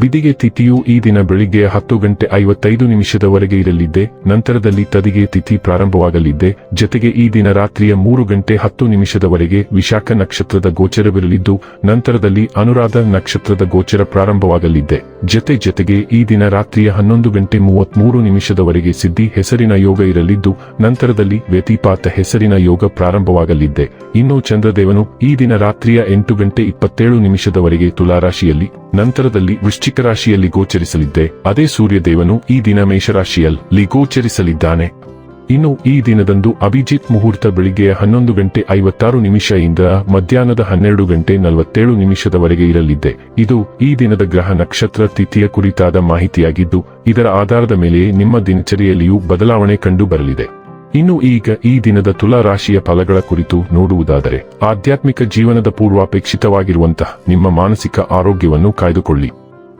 ಬಿದಿಗೆ ತಿಥಿಯು ಈ ದಿನ ಬೆಳಿಗ್ಗೆ ಹತ್ತು ಗಂಟೆ ಐವತ್ತೈದು ನಿಮಿಷದವರೆಗೆ ಇರಲಿದ್ದೆ, ನಂತರದಲ್ಲಿ ತದಿಗೆ ತಿಥಿ ಪ್ರಾರಂಭವಾಗಲಿದ್ದೆ, ಜತೆಗೆ ಈ ದಿನ ರಾತ್ರಿಯ ಮೂರು ಗಂಟೆ ಹತ್ತು ನಿಮಿಷದವರೆಗೆ ವಿಶಾಖ ನಕ್ಷತ್ರದ ಗೋಚರವಿರಲಿದ್ದು, ನಂತರದಲ್ಲಿ ಅನುರಾಧ ನಕ್ಷತ್ರದ ಗೋಚರ ಪ್ರಾರಂಭವಾಗಲಿದ್ದೆ, ಜತೆ ಜೊತೆಗೆ ಈ ದಿನ ರಾತ್ರಿಯ ಹನ್ನೊಂದು ಗಂಟೆ ಮೂವತ್ಮೂರು ನಿಮಿಷದವರೆಗೆ ಸಿದ್ಧಿ ಹೆಸರಿನ ಯೋಗ ಇರಲಿದ್ದು, ನಂತರದಲ್ಲಿ ವ್ಯತಿಪಾತ ಹೆಸರಿನ ಯೋಗ ಪ್ರಾರಂಭವಾಗಲಿದ್ದೆ. ಇನ್ನು ಚಂದ್ರದೇವನು ಈ ದಿನ ರಾತ್ರಿಯ ಎಂಟು ಗಂಟೆ ಇಪ್ಪತ್ತೇಳು ನಿಮಿಷದವರೆಗೆ ತುಲಾರಾಶಿಯಲ್ಲಿ, ನಂತರದಲ್ಲಿ ವೃಶ್ಚಿಕ ರಾಶಿಯಲ್ಲಿ ಗೋಚರಿಸಲಿದ್ದೆ. ಅದೇ ಸೂರ್ಯದೇವನು ಈ ದಿನ ಮೇಷರಾಶಿಯಲ್ಲಿ ಗೋಚರಿಸಲಿದ್ದಾನೆ. ಇನ್ನು ಈ ದಿನದಂದು ಅಭಿಜಿತ್ ಮುಹೂರ್ತ ಬೆಳಿಗ್ಗೆಯ ಹನ್ನೊಂದು ಗಂಟೆ ಐವತ್ತಾರು ನಿಮಿಷದಿಂದ ಮಧ್ಯಾಹ್ನದ ಹನ್ನೆರಡು ಗಂಟೆ ನಲವತ್ತೇಳು ನಿಮಿಷದವರೆಗೆ ಇರಲಿದ್ದೆ. ಇದು ಈ ದಿನದ ಗ್ರಹ ನಕ್ಷತ್ರ ತಿಥಿಯ ಕುರಿತಾದ ಮಾಹಿತಿಯಾಗಿದ್ದು, ಇದರ ಆಧಾರದ ಮೇಲೆ ನಿಮ್ಮ ದಿನಚರಿಯಲ್ಲಿಯೂ ಬದಲಾವಣೆ ಕಂಡು ಬರಲಿದೆ. ಇನ್ನು ಈಗ ಈ ದಿನದ ತುಲಾ ರಾಶಿಯ ಫಲಗಳ ಕುರಿತು ನೋಡುವುದಾದರೆ, ಆಧ್ಯಾತ್ಮಿಕ ಜೀವನದ ಪೂರ್ವಾಪೇಕ್ಷಿತವಾಗಿರುವಂತಹ ನಿಮ್ಮ ಮಾನಸಿಕ ಆರೋಗ್ಯವನ್ನು ಕಾಯ್ದುಕೊಳ್ಳಿ.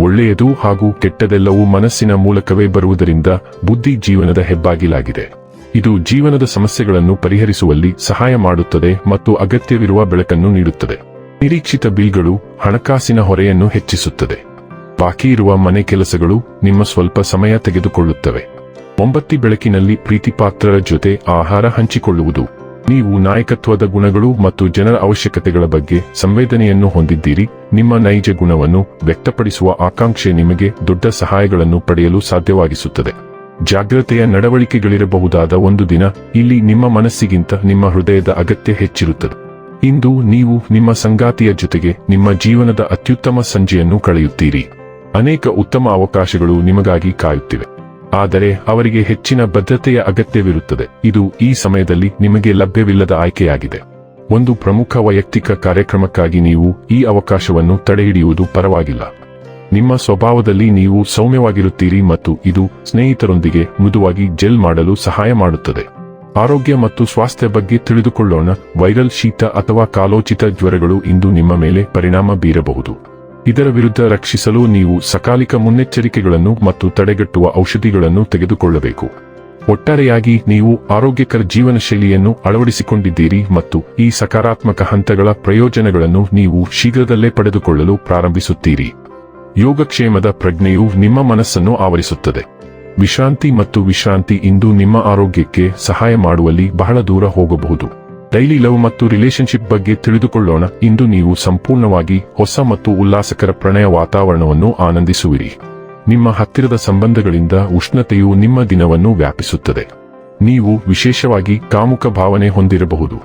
ಒಳ್ಳೆಯದು ಹಾಗೂ ಕೆಟ್ಟದೆಲ್ಲವೂ ಮನಸ್ಸಿನ ಮೂಲಕವೇ ಬರುವುದರಿಂದ ಬುದ್ಧಿ ಜೀವನದ ಹೆಬ್ಬಾಗಿಲಾಗಿದೆ. ಇದು ಜೀವನದ ಸಮಸ್ಯೆಗಳನ್ನು ಪರಿಹರಿಸುವಲ್ಲಿ ಸಹಾಯ ಮಾಡುತ್ತದೆ ಮತ್ತು ಅಗತ್ಯವಿರುವ ಬೆಳಕನ್ನು ನೀಡುತ್ತದೆ. ನಿರೀಕ್ಷಿತ ಬಿಲ್ಗಳು ಹಣಕಾಸಿನ ಹೊರೆಯನ್ನು ಹೆಚ್ಚಿಸುತ್ತದೆ. ಬಾಕಿ ಇರುವ ಮನೆ ಕೆಲಸಗಳು ನಿಮ್ಮ ಸ್ವಲ್ಪ ಸಮಯ ತೆಗೆದುಕೊಳ್ಳುತ್ತವೆ. ಒಂಬತ್ತಿ ಬೆಳಕಿನಲ್ಲಿ ಪ್ರೀತಿಪಾತ್ರರ ಜೊತೆ ಆಹಾರ ಹಂಚಿಕೊಳ್ಳುವುದು. ನೀವು ನಾಯಕತ್ವದ ಗುಣಗಳು ಮತ್ತು ಜನರ ಅವಶ್ಯಕತೆಗಳ ಬಗ್ಗೆ ಸಂವೇದನೆಯನ್ನು ಹೊಂದಿದ್ದೀರಿ, ನಿಮ್ಮ ನೈಜ ಗುಣವನ್ನು ವ್ಯಕ್ತಪಡಿಸುವ ಆಕಾಂಕ್ಷೆ ನಿಮಗೆ ದೊಡ್ಡ ಸಹಾಯಗಳನ್ನು ಪಡೆಯಲು ಸಾಧ್ಯವಾಗಿಸುತ್ತದೆ. ಜಾಗ್ರತೆಯ ನಡವಳಿಕೆಗಳಿರಬಹುದಾದ ಒಂದು ದಿನ, ಇಲ್ಲಿ ನಿಮ್ಮ ಮನಸ್ಸಿಗಿಂತ ನಿಮ್ಮ ಹೃದಯದ ಅಗತ್ಯ ಹೆಚ್ಚಿರುತ್ತದೆ. ಇಂದು ನೀವು ನಿಮ್ಮ ಸಂಗಾತಿಯ ಜೊತೆಗೆ ನಿಮ್ಮ ಜೀವನದ ಅತ್ಯುತ್ತಮ ಸಂಜೆಯನ್ನು ಕಳೆಯುತ್ತೀರಿ. ಅನೇಕ ಉತ್ತಮ ಅವಕಾಶಗಳು ನಿಮಗಾಗಿ ಕಾಯುತ್ತಿವೆ. ಆದರೆ ಅವರಿಗೆ ಹೆಚ್ಚಿನ ಭದ್ರತೆಯ ಅಗತ್ಯವಿರುತ್ತದೆ. ಇದು ಈ ಸಮಯದಲ್ಲಿ ನಿಮಗೆ ಲಭ್ಯವಿಲ್ಲದ ಆಯ್ಕೆಯಾಗಿದೆ. ಒಂದು ಪ್ರಮುಖ ವೈಯಕ್ತಿಕ ಕಾರ್ಯಕ್ರಮಕ್ಕಾಗಿ ನೀವು ಈ ಅವಕಾಶವನ್ನು ತಡೆಹಿಡಿಯುವುದು ಪರವಾಗಿಲ್ಲ. ನಿಮ್ಮ ಸ್ವಭಾವದಲ್ಲಿ ನೀವು ಸೌಮ್ಯವಾಗಿರುತ್ತೀರಿ ಮತ್ತು ಇದು ಸ್ನೇಹಿತರೊಂದಿಗೆ ಮೃದುವಾಗಿ ಜೆಲ್ ಮಾಡಲು ಸಹಾಯ ಮಾಡುತ್ತದೆ. ಆರೋಗ್ಯ ಮತ್ತು ಸ್ವಾಸ್ಥ್ಯ ಬಗ್ಗೆ ತಿಳಿದುಕೊಳ್ಳೋಣ. ವೈರಲ್ ಶೀತ ಅಥವಾ ಕಾಲೋಚಿತ ಜ್ವರಗಳು ಇಂದು ನಿಮ್ಮ ಮೇಲೆ ಪರಿಣಾಮ ಬೀರಬಹುದು. ಇದರ ವಿರುದ್ಧ ರಕ್ಷಿಸಲು ನೀವು ಸಕಾಲಿಕ ಮುನ್ನೆಚ್ಚರಿಕೆಗಳನ್ನು ಮತ್ತು ತಡೆಗಟ್ಟುವ ಔಷಧಿಗಳನ್ನು ತೆಗೆದುಕೊಳ್ಳಬೇಕು. ಒಟ್ಟಾರೆಯಾಗಿ ನೀವು ಆರೋಗ್ಯಕರ ಜೀವನ ಶೈಲಿಯನ್ನು ಅಳವಡಿಸಿಕೊಂಡಿದ್ದೀರಿ ಮತ್ತು ಈ ಸಕಾರಾತ್ಮಕ ಹಂತಗಳ ಪ್ರಯೋಜನಗಳನ್ನು ನೀವು ಶೀಘ್ರದಲ್ಲೇ ಪಡೆದುಕೊಳ್ಳಲು ಪ್ರಾರಂಭಿಸುತ್ತೀರಿ. ಯೋಗಕ್ಷೇಮದ ಪ್ರಜ್ಞೆಯು ನಿಮ್ಮ ಮನಸ್ಸನ್ನು ಆವರಿಸುತ್ತದೆ. ವಿಶ್ರಾಂತಿ ಮತ್ತು ವಿಶ್ರಾಂತಿ ಇಂದು ನಿಮ್ಮ ಆರೋಗ್ಯಕ್ಕೆ ಸಹಾಯ ಮಾಡುವಲ್ಲಿ ಬಹಳ ದೂರ ಹೋಗಬಹುದು. ಡೈಲಿ ಲವ್ ಮತ್ತು ರಿಲೇಶನ್ಶಿಪ್ ಬಗ್ಗೆ ತಿಳಿದುಕೊಳ್ಳೋಣ. ಇಂದು ನೀವು ಸಂಪೂರ್ಣವಾಗಿ ಹೊಸ ಮತ್ತು ಉಲ್ಲಾಸಕರ ಪ್ರಣಯ ವಾತಾವರಣವನ್ನು ಆನಂದಿಸುವಿರಿ. ನಿಮ್ಮ ಹತ್ತಿರದ ಸಂಬಂಧಗಳಿಂದ ಉಷ್ಣತೆಯು ನಿಮ್ಮ ದಿನವನ್ನು ವ್ಯಾಪಿಸುತ್ತದೆ. ನೀವು ವಿಶೇಷವಾಗಿ ಕಾಮುಕ ಭಾವನೆ ಹೊಂದಿರಬಹುದು.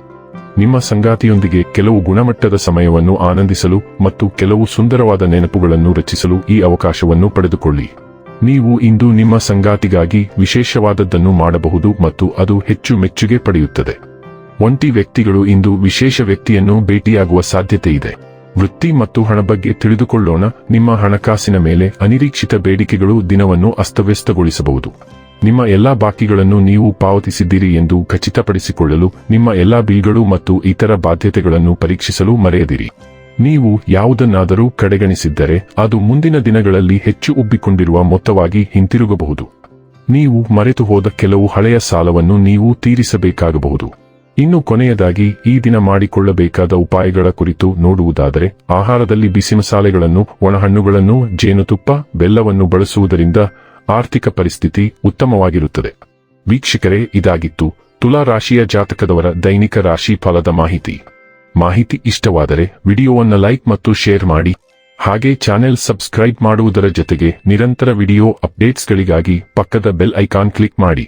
ನಿಮ್ಮ ಸಂಗಾತಿಯೊಂದಿಗೆ ಕೆಲವು ಗುಣಮಟ್ಟದ ಸಮಯವನ್ನು ಆನಂದಿಸಲು ಮತ್ತು ಕೆಲವು ಸುಂದರವಾದ ನೆನಪುಗಳನ್ನು ರಚಿಸಲು ಈ ಅವಕಾಶವನ್ನು ಪಡೆದುಕೊಳ್ಳಿ. ನೀವು ಇಂದು ನಿಮ್ಮ ಸಂಗಾತಿಗಾಗಿ ವಿಶೇಷವಾದದ್ದನ್ನು ಮಾಡಬಹುದು ಮತ್ತು ಅದು ಹೆಚ್ಚು ಮೆಚ್ಚುಗೆ ಪಡೆಯುತ್ತದೆ. ಒಂಟಿ ವ್ಯಕ್ತಿಗಳು ಇಂದು ವಿಶೇಷ ವ್ಯಕ್ತಿಯನ್ನು ಭೇಟಿಯಾಗುವ ಸಾಧ್ಯತೆ ಇದೆ ವೃತ್ತಿ ಮತ್ತು ಹಣ ಬಗ್ಗೆ ತಿಳಿದುಕೊಳ್ಳೋಣ. ನಿಮ್ಮ ಹಣಕಾಸಿನ ಮೇಲೆ ಅನಿರೀಕ್ಷಿತ ಬೇಡಿಕೆಗಳು ದಿನವನ್ನು ಅಸ್ತವ್ಯಸ್ತಗೊಳಿಸಬಹುದು. ನಿಮ್ಮ ಎಲ್ಲಾ ಬಾಕಿಗಳನ್ನು ನೀವು ಪಾವತಿಸಿದ್ದೀರಿ ಎಂದು ಖಚಿತಪಡಿಸಿಕೊಳ್ಳಲು ನಿಮ್ಮ ಎಲ್ಲಾ ಬಿಲ್ಗಳು ಮತ್ತು ಇತರ ಬಾಧ್ಯತೆಗಳನ್ನು ಪರೀಕ್ಷಿಸಲು ಮರೆಯದಿರಿ. ನೀವು ಯಾವುದನ್ನಾದರೂ ಕಡೆಗಣಿಸಿದ್ದರೆ ಅದು ಮುಂದಿನ ದಿನಗಳಲ್ಲಿ ಹೆಚ್ಚು ಉಬ್ಬಿಕೊಂಡಿರುವ ಮೊತ್ತವಾಗಿ ಹಿಂತಿರುಗಬಹುದು. ನೀವು ಮರೆತು ಹೋದ ಕೆಲವು ಹಳೆಯ ಸಾಲವನ್ನು ನೀವು ತೀರಿಸಬೇಕಾಗಬಹುದು. ಇನ್ನು ಕೊನೆಯದಾಗಿ ಈ ದಿನ ಮಾಡಿಕೊಳ್ಳಬೇಕಾದ ಉಪಾಯಗಳ ಕುರಿತು ನೋಡುವುದಾದರೆ, ಆಹಾರದಲ್ಲಿ ಬಿಸಿ ಮಸಾಲೆಗಳನ್ನು ಒಣಹಣ್ಣುಗಳನ್ನು, ಜೇನುತುಪ್ಪ, ಬೆಲ್ಲವನ್ನು ಬಳಸುವುದರಿಂದ ಆರ್ಥಿಕ ಪರಿಸ್ಥಿತಿ ಉತ್ತಮವಾಗಿರುತ್ತದೆ. ವೀಕ್ಷಕರೇ, ಇದಾಗಿತ್ತು ತುಲಾ ರಾಶಿಯ ಜಾತಕದವರ ದೈನಿಕ ರಾಶಿ ಫಲದ ಮಾಹಿತಿ. ಮಾಹಿತಿ ಇಷ್ಟವಾದರೆ ವಿಡಿಯೋವನ್ನು ಲೈಕ್ ಮತ್ತು ಶೇರ್ ಮಾಡಿ. ಹಾಗೆ ಚಾನೆಲ್ ಸಬ್ಸ್ಕ್ರೈಬ್ ಮಾಡುವುದರ ಜೊತೆಗೆ ನಿರಂತರ ವಿಡಿಯೋ ಅಪ್ಡೇಟ್ಸ್ಗಳಿಗಾಗಿ ಪಕ್ಕದ ಬೆಲ್ ಐಕಾನ್ ಕ್ಲಿಕ್ ಮಾಡಿ.